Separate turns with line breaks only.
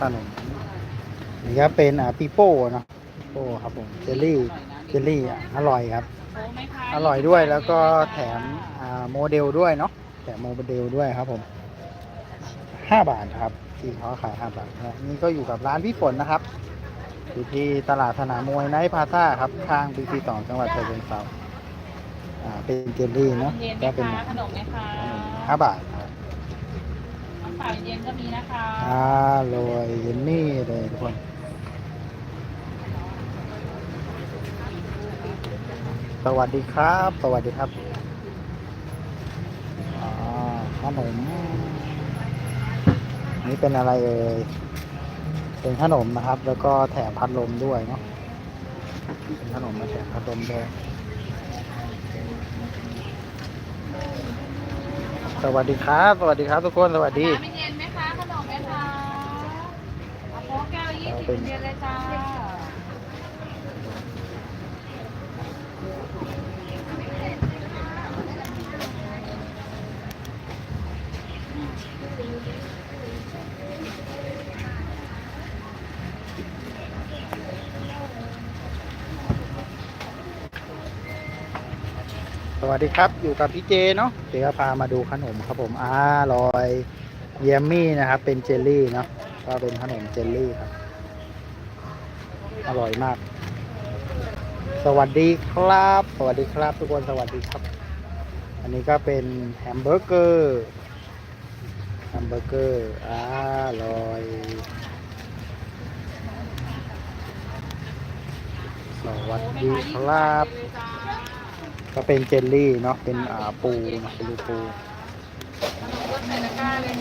ขนมนี่ก็เป็นอ่าปีโป้เนาะปีโป้ครับผมเจลลี่เจลลี่อะอร่อยครับ
โอ้ไหมคะ
อร่อยด้วยแล้วก็แถมอ่าโมเดลด้วยเนาะแถมโมเดลด้วยครับผมห้าบาทครับที่เขาขายห้าบาทนะนี่ก็อยู่กับร้านพี่ฝนนะครับอยู่ที่ตลาดสนามมวยไนท์พาซ่าครับข้างบีซีสองจังหวัดฉะเชิงเทราอ่าเป็นเจลลี่เนาะ
เย็นไหม
ก็เป็น
คะขนมไหมคะ
ห้าบาทครับ
น้ำ เปล่าเย็นก็มีนะคะ
อร่อยเยนนี่เลยทุกคนสวัสดีครับ สวัสดีครับขนมนี่เป็นอะไรเอ่ยเป็นขนมนะครับ แล้วก็แถมพัดลมด้วยเนาะเป็นขนมมาแถมพัดลมด้วย สวัสดีครับ สวัสดีครับทุกคนสวัสดี
ไม่เย็นไหมคะขนมไหมคะเอาโค้กแก้วยี่สิบเย็นเลยจ้า
สวัสดีครับอยู่กับพี่เจเนาะเดี๋ยวพามาดูขนมครับผมอร่อยเยมมี่นะครับ เป็นเจลลี่เนาะก็เป็นขนมเจลลี่ครับ อร่อยมาก สวัสดีครับ สวัสดีครับ ทุกคนสวัสดีครับ อันนี้ก็เป็นแฮมเบอร์เกอร์แฮมเบอร์เกอร์อ่าอร่อยสวัสดีครับ ก็เป็นเจลลี่เนาะเป็นอ่าปูเป็นรูปู